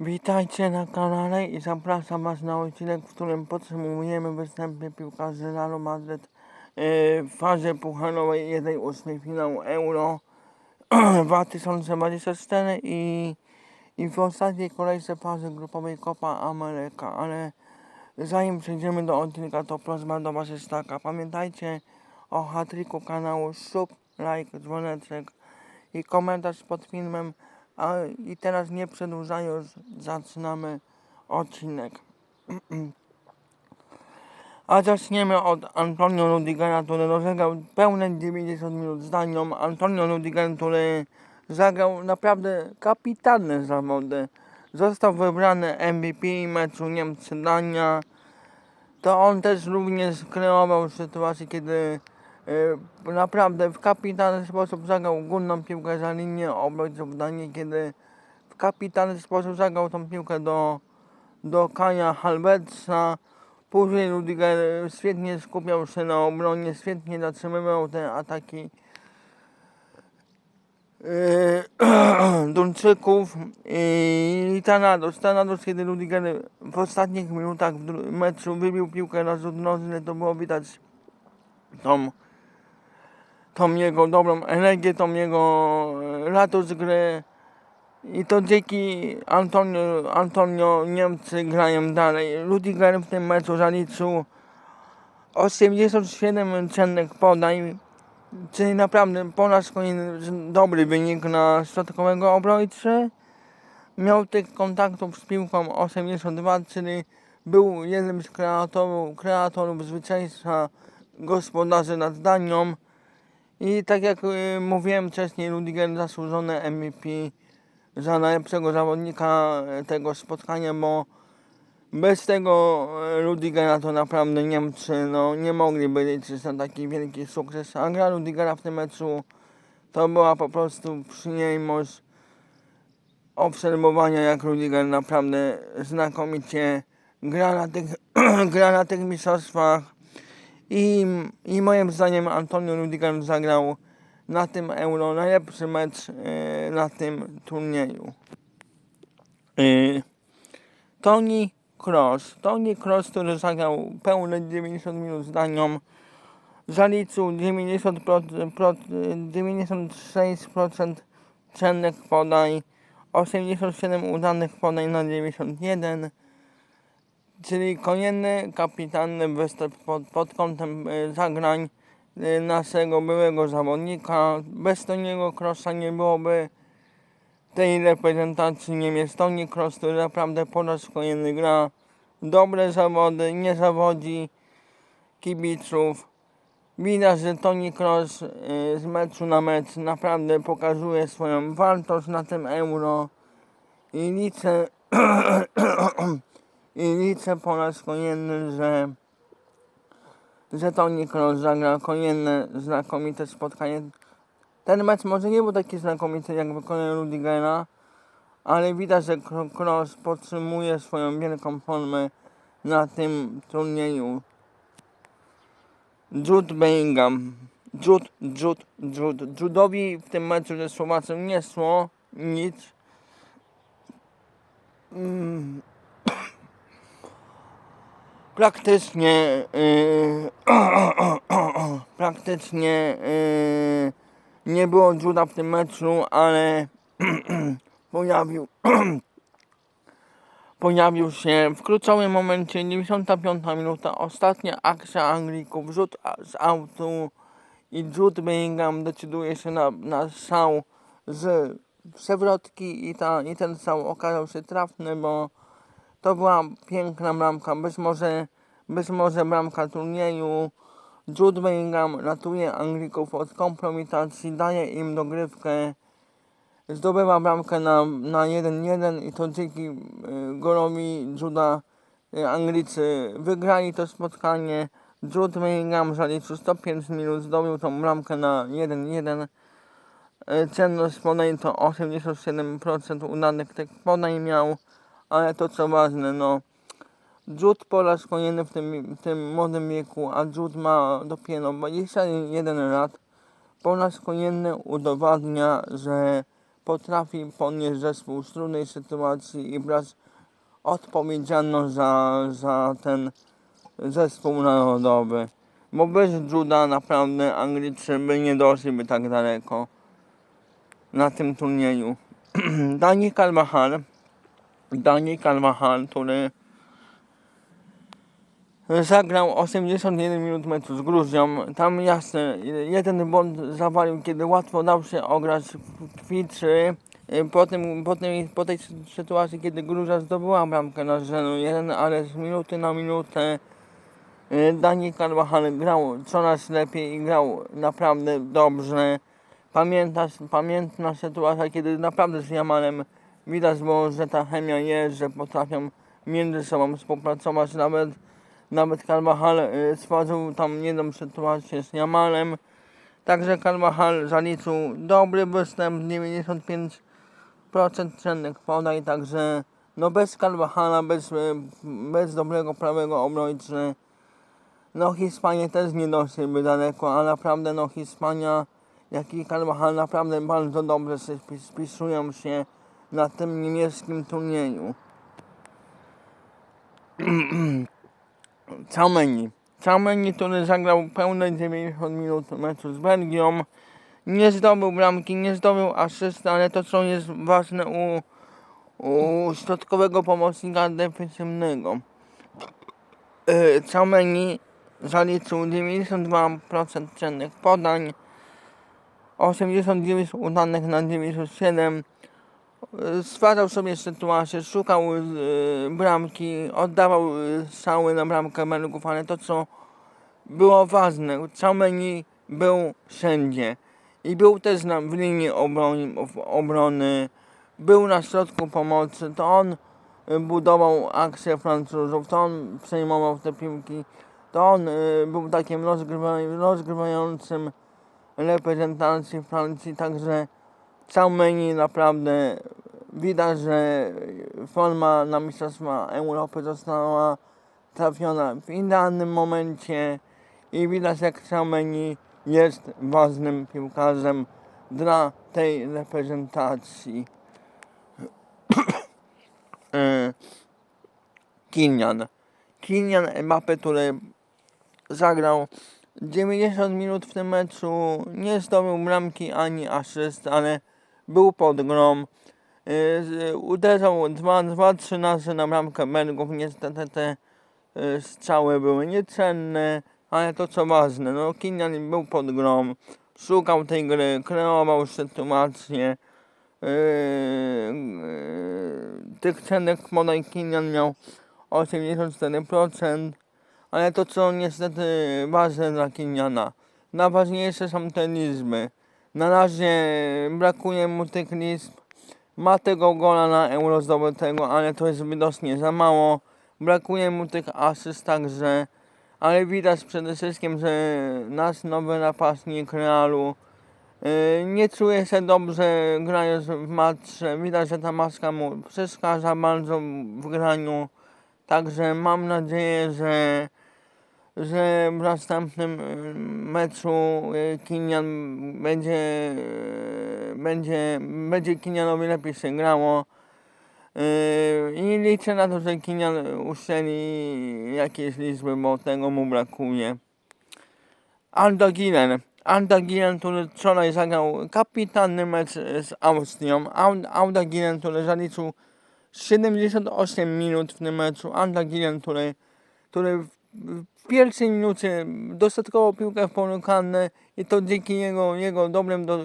Witajcie na kanale i zapraszam Was na odcinek, w którym podsumujemy występy piłkarzy Realu Madryt e, w fazie pucharowej 1-8 finału Euro 2024 i, i w ostatniej kolejce fazy grupowej Copa Ameryka, ale zanim przejdziemy do odcinka, to prośba do Was jest taka, pamiętajcie o hatryku kanału sub, like, dzwoneczek i komentarz pod filmem, a i teraz nie przedłużając, zaczynamy odcinek. A zaczniemy od Antonio Rudigera, który rozegrał pełne 90 minut z Danią. Antonio Rudiger, który zagrał naprawdę kapitalne zawody. Został wybrany MVP meczu Niemcy-Dania. To on też również kreował sytuację, kiedy naprawdę w kapitalny sposób zagrał górną piłkę za linię obrońców Danii, kiedy w kapitalny sposób zagrał tą piłkę do, do Kaja Halbertsa. Później Rudiger świetnie skupiał się na obronie, świetnie zatrzymywał te ataki yy, Duńczyków i Tanados. Tanados, kiedy Rudiger w ostatnich minutach w meczu wybił piłkę na rzut nożny, to było widać tą, tą jego dobrą energię, tą jego e, radość gry. I to dzięki Antonio, Antonio Niemcy grają dalej. Rudiger w tym meczu zaliczył 87 cennych podań, czyli naprawdę po raz kolejny dobry wynik na środkowego obrońcy. Miał tych kontaktów z piłką 82, czyli był jednym z kreatorów, kreatorów zwycięstwa gospodarzy nad Danią. I tak jak y, mówiłem wcześniej, Rudiger zasłużony MVP za najlepszego zawodnika e, tego spotkania, bo bez tego e, Rudigera to naprawdę Niemcy no, nie mogliby liczyć na taki wielki sukces. A gra Rudigera w tym meczu to była po prostu przyjemność obserwowania, jak Rudiger naprawdę znakomicie gra na tych, gra na tych mistrzostwach. I, I moim zdaniem Antonio Rudiger zagrał na tym Euro najlepszy mecz e, na tym turnieju. E, Toni Kroos. Toni Kroos, który zagrał pełne 90 minut z Danią, zaliczył 90%, pro, 96% cennych podań, 87 udanych podań na 91, czyli kolejny kapitalny występ pod, pod kątem e, zagrań e, naszego byłego zawodnika. Bez Toniego Krosa nie byłoby tej reprezentacji Niemiec. Toni Kroos, który naprawdę po raz kolejny gra dobre zawody, nie zawodzi kibiców. Widać, że Toni Kroos y, z meczu na mecz naprawdę pokazuje swoją wartość na tym euro i liczę, i liczę po raz kolejny, że, że Toni Kroos zagra kolejne znakomite spotkanie. Ten mecz może nie był taki znakomity jak wykonanie Rudigera, ale widać, że Kro- Kroos podtrzymuje swoją wielką formę na tym turnieju. Jude Bellingham. Jude, Jude, Jude. Judowi w tym meczu ze Słowacją nie szło nic. Mm. Praktycznie yy, praktycznie yy, nie było Juda w tym meczu, ale pojawił pojawił się w kluczowym momencie 95 minuta, ostatnia akcja Anglików, rzut z autu i Jude Bellingham decyduje się na, na strzał z przewrotki i, ta, i ten strzał okazał się trafny, bo to była piękna bramka, być może, być może bramka turnieju. Jude Bellingham ratuje Anglików od kompromitacji, daje im dogrywkę zdobywa bramkę na, na 1-1 i to dzięki y, golowi Juda y, Anglicy wygrali to spotkanie. Jude Bellingham zaliczył 105 minut, zdobył tą bramkę na 1-1. Y, Cenność podań to 87% udanych tych podań miał, ale to co ważne, no Jude po raz kolejny w tym, w tym młodym wieku, a Jude ma dopiero 21 lat, po raz kolejny udowadnia, że potrafi ponieść zespół z trudnej sytuacji i brać odpowiedzialność za, za ten zespół narodowy. Bo bez Juda naprawdę Anglicy by nie doszliby tak daleko na tym turnieju. Dani Carvajal, Dani Carvajal, który zagrał 81 minut meczu z Gruzją. Tam jasne, jeden błąd zawalił, kiedy łatwo dał się ograć w Kwitrzy. Po, tym, po, tej, po tej sytuacji, kiedy Gruzja zdobyła bramkę na 0-1, ale z minuty na minutę y, Dani Carvajal grał coraz lepiej i grał naprawdę dobrze. Pamiętasz, pamiętna sytuacja, kiedy naprawdę z Jamalem widać było, że ta chemia jest, że potrafią między sobą współpracować. Nawet, nawet Carvajal y, stworzył tam jedną sytuację z Jamalem. Także Carvajal zaliczył dobry występ, 95% cennych podań, także no bez Carvajala, bez, y, bez dobrego prawego obrońcy, no Hiszpanie też nie doszliby daleko, a naprawdę no Hiszpania, jak i Carvajal naprawdę bardzo dobrze się spis- spisują się na tym niemieckim turnieju. Czameni. Czameni, który zagrał pełne 90 minut meczu z Belgią. Nie zdobył bramki, nie zdobył asysty, ale to co jest ważne u, u środkowego pomocnika defensywnego. Yy, Czameni zaliczył 92% cennych podań, 89 udanych na 97. Stwarzał sobie sytuację, szukał yy, bramki, oddawał yy, strzały na bramkę Belgów, ale to co było ważne, Czameni był wszędzie. I był też na, w linii obrony, obrony, był na środku pomocy, to on y, budował akcję Francuzów, to on przejmował te piłki, to on y, był takim rozgrywa, rozgrywającym reprezentacji Francji, także Czałmeni naprawdę widać, że forma na Mistrzostwa Europy została trafiona w idealnym momencie i widać jak Czałmeni jest ważnym piłkarzem dla tej reprezentacji. E, Kilian. Kilian Mbappé, który zagrał 90 minut w tym meczu, nie zdobył bramki ani asyst, ale był pod grą. Yy, z- Uderzał 2-3 razy na bramkę Belgów. Niestety te yy, strzały były niecenne, ale to co ważne, no Kinian był pod grą, szukał tej gry, kreował sytuację. Yy, tych cennych podań Kinian miał 84%, ale to co niestety ważne dla Kiniana, najważniejsze są te liczby. Na razie brakuje mu tych liczb. Ma tego gola na euro zdobytego, ale to jest widocznie za mało. Brakuje mu tych asyst także, ale widać przede wszystkim, że nasz nowy napastnik Realu yy, nie czuje się dobrze grając w matrze. Widać, że ta maska mu przeszkadza bardzo w graniu. Także mam nadzieję, że że w następnym y, meczu y, Kinian będzie, y, będzie, będzie Kinianowi lepiej się grało. I liczę na to, że Kinian uszczeli jakieś liczby, bo tego mu brakuje. Aldo Gilen. Aldo Gilen, który wczoraj zagrał kapitalny mecz z Austrią. Aldo Gilen, który zaliczył 78 minut w tym meczu. Aldo Gilen, który, który w, pierwszej minucie dostatkował piłkę w polu karne i to dzięki jego, jego dobrym do,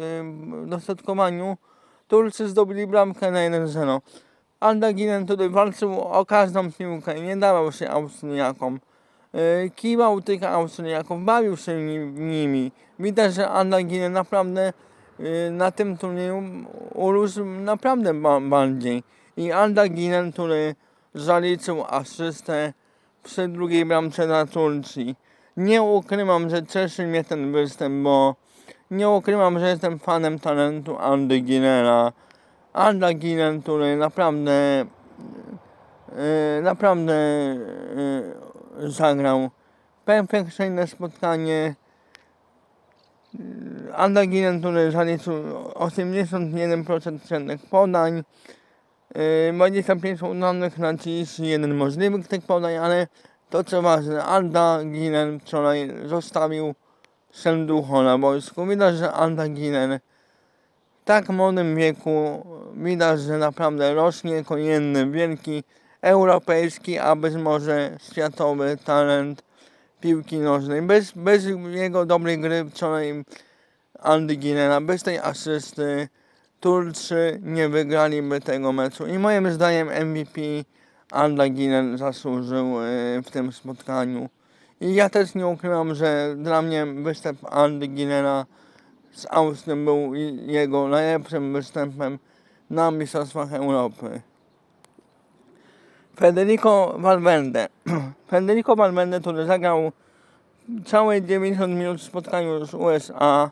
dostatkowaniu Turcy zdobyli bramkę na 1-0. Alda Gilen tutaj walczył o każdą piłkę i nie dawał się Austriakom. Yy, Kiwał tych Austriaków, bawił się ni- nimi. Widać, że Alda Gilen naprawdę yy, na tym turnieju urósł naprawdę ba- bardziej. I Alda Gilen, który zaliczył asystę przy drugiej bramce na Turcji. Nie ukrywam, że cieszy mnie ten występ, bo nie ukrywam, że jestem fanem talentu Andy Gilera. Anda Gilen, który naprawdę e, naprawdę e, zagrał perfekcyjne spotkanie. Andaginen, który zaliczył 81% cennych podań, yy, 25 udanych na dziś, jeden możliwych tych podań, ale to co ważne, Andaginen wczoraj zostawił serducho na wojsku. Widać, że Andaginen w tak młodym wieku widać, że naprawdę rośnie jeden wielki europejski, a być może światowy talent piłki nożnej. Bez, bez jego dobrej gry wczoraj Andy Ginena, bez tej asysty Turcy nie wygraliby tego meczu. I moim zdaniem MVP Andy Ginen zasłużył e, w tym spotkaniu. I ja też nie ukrywam, że dla mnie występ Andy Ginena z Austrią był jego najlepszym występem na Mistrzostwach Europy. Federico Valverde. Federico Valverde, który zagrał całe 90 minut w spotkaniu z USA,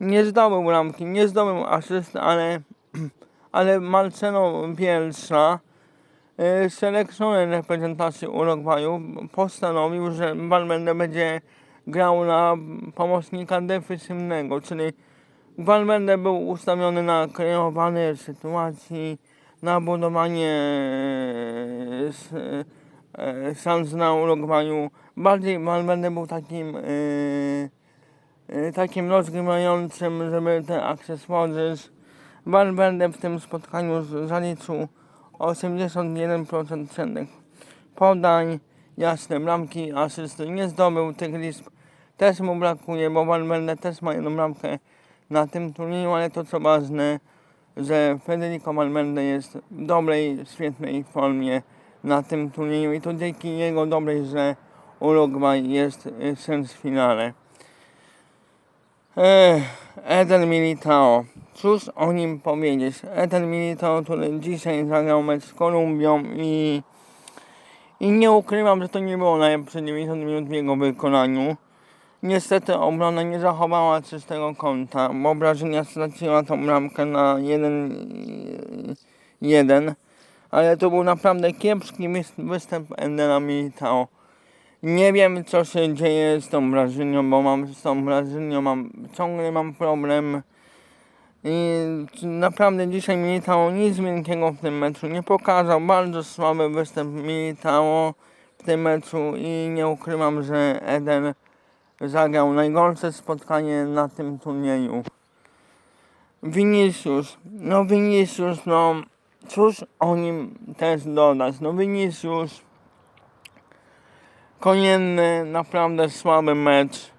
nie zdobył bramki, nie zdobył asysty, ale, ale Marcelo Bielsa, y, selekcjoner reprezentacji Urugwaju, postanowił, że Valverde będzie grał na pomocnika defensywnego, czyli Valverde był ustawiony na kreowanie sytuacji, na budowanie e, szans na Urugwaju. Bardziej Valverde był takim e, takim rozgrywającym, żeby te akcje stworzyć. Valverde w tym spotkaniu zaliczył 81% cennych podań, jasne bramki, asysty. Nie zdobył tych liczb, też mu brakuje, bo Valverde też ma jedną bramkę na tym turnieju, ale to co ważne, że Federico Valverde jest w dobrej, świetnej formie na tym turnieju i to dzięki jego dobrej grze Uruguay jest y, w sens-finale. Eden Militao. Cóż o nim powiedzieć? Eden Militao, który dzisiaj zagrał mecz z Kolumbią i, i nie ukrywam, że to nie było najlepsze 90 minut w jego wykonaniu. Niestety obrona nie zachowała czystego kąta, bo Brazylia straciła tą bramkę na 1-1, ale to był naprawdę kiepski wys- występ Edena Militao. Nie wiem co się dzieje z tą Brazylią, bo mam z tą Brazylią mam, ciągle mam problem. I naprawdę dzisiaj Militao nic wielkiego w tym meczu nie pokazał. Bardzo słaby występ Militao w tym meczu i nie ukrywam, że Eden zagrał najgorsze spotkanie na tym turnieju. Vinicius, no Vinicius, no cóż o nim też dodać, no Vinicius kolejny naprawdę słaby mecz.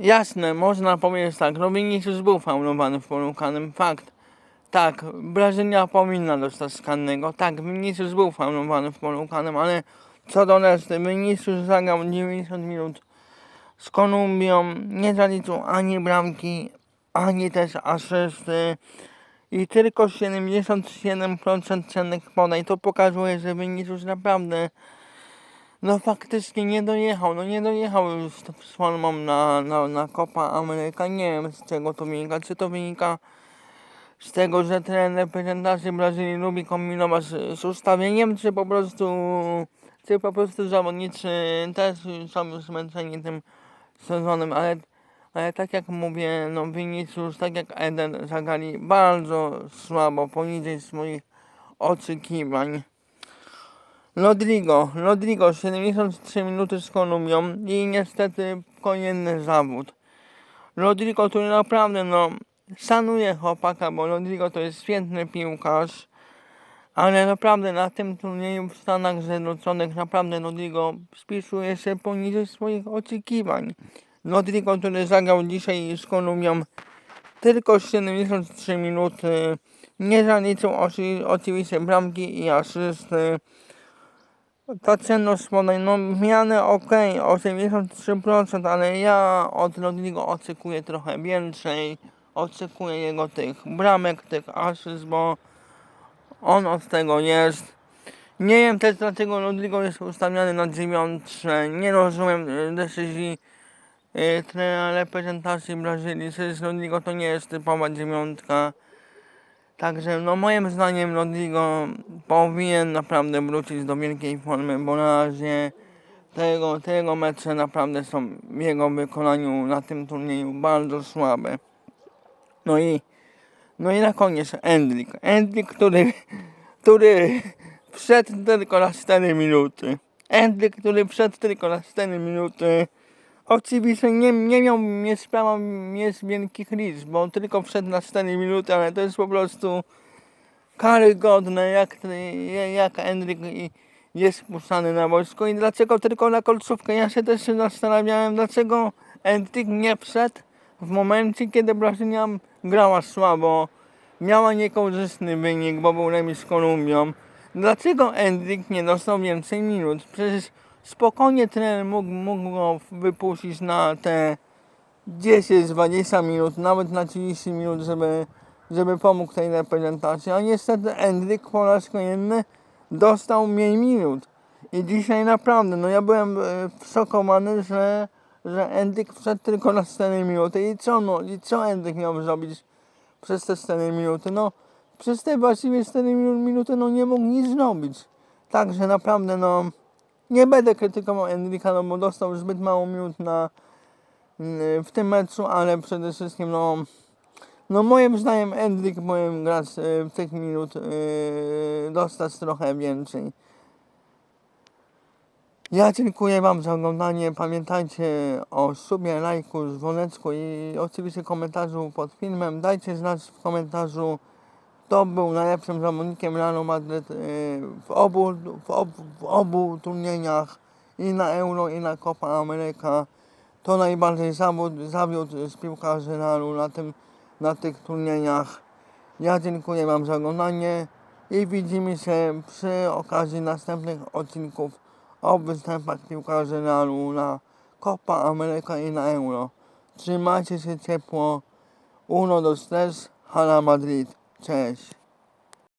Jasne, można powiedzieć tak, Vinicius był faulowany w polu fakt. Tak, Brazylia powinna dostać skannego, tak, Vinicius był faulowany w polu ale co do reszty, Vinicius zagrał 90 minut z Kolumbią, nie zaliczył ani bramki, ani też asysty i tylko 77% cennych podań. To pokazuje, że Vinicius naprawdę no faktycznie nie dojechał, no nie dojechał już z formą na, na, na Copa Ameryka. Nie wiem z czego to wynika. Czy to wynika z tego, że trener reprezentacji Brazylii lubi kombinować z ustawieniem, czy po prostu czy po prostu zawodnicy też są już zmęczeni tym sezonem, ale, ale tak jak mówię, no Vinicius, tak jak Eden zagrali bardzo słabo, poniżej swoich oczekiwań. Rodrigo, Rodrigo 73 minuty z Kolumbią i niestety kolejny zawód. Rodrigo, który naprawdę no szanuje chłopaka, bo Rodrigo to jest świetny piłkarz, ale naprawdę na tym turnieju w Stanach Zjednoczonych naprawdę Rodrigo spisuje się poniżej swoich oczekiwań. Rodrigo, który zagrał dzisiaj z Kolumbią tylko 73 minuty, nie zaliczył oczy- oczywiście bramki i asysty. Ta cenność podań, no w miarę ok, 83%, ale ja od Rodrigo oczekuję trochę więcej. Oczekuję jego tych bramek, tych asyst, bo on od tego jest. Nie wiem też dlaczego Rodrigo jest ustawiany na dziewiątce. Nie rozumiem decyzji y, trenera reprezentacji Brazylii. Przecież Rodrigo to nie jest typowa dziewiątka. Także no moim zdaniem Rodrigo powinien naprawdę wrócić do wielkiej formy, bo na razie te jego, te jego mecze naprawdę są w jego wykonaniu na tym turnieju bardzo słabe. No i, no i na koniec Endrick. Endrick, który, który wszedł tylko na 4 minuty. Endrick, który wszedł tylko na 4 minuty. Oczywiście nie, nie miał, nie sprawiał jest wielkich liczb, bo on tylko wszedł na 4 minuty, ale to jest po prostu karygodne, jak, jak Endrick i- jest puszczany na wojsko i dlaczego tylko na końcówkę. Ja się też zastanawiałem, dlaczego Endrick nie wszedł w momencie, kiedy Brazylia grała słabo, miała niekorzystny wynik, bo był remis z Kolumbią. Dlaczego Endrick nie dostał więcej minut? Przecież spokojnie trener mógł, mógł go wypuścić na te 10-20 minut, nawet na 30 minut, żeby, żeby pomógł tej reprezentacji. A niestety Endrick po raz kolejny dostał mniej minut. I dzisiaj naprawdę, no ja byłem e, szokowany, że, że Endrick wszedł tylko na 4 minuty. I co no, i co Endrick miał zrobić przez te 4 minuty? No, przez te właściwie 4 minu- minuty no nie mógł nic zrobić. Także naprawdę no, nie będę krytykował Endricka, no bo dostał zbyt mało minut na, w tym meczu, ale przede wszystkim no, no moim zdaniem Endrick powinien grać e, w tych minut, e, dostać trochę więcej. Ja dziękuję Wam za oglądanie. Pamiętajcie o subie, lajku, dzwoneczku i oczywiście komentarzu pod filmem. Dajcie znać w komentarzu, kto był najlepszym zawodnikiem Realu Madryt e, w obu, w, ob, w obu turniejach i na Euro i na Copa Ameryka. To najbardziej zawód, zawiódł z piłkarzy Realu na, tym, na tych turniejach. Ja dziękuję Wam za oglądanie i widzimy się przy okazji następnych odcinków o występach piłkarzy Realu na Copa Ameryka i na Euro. Trzymajcie się ciepło. Uno dos tres, Hala Madrid. 看一下。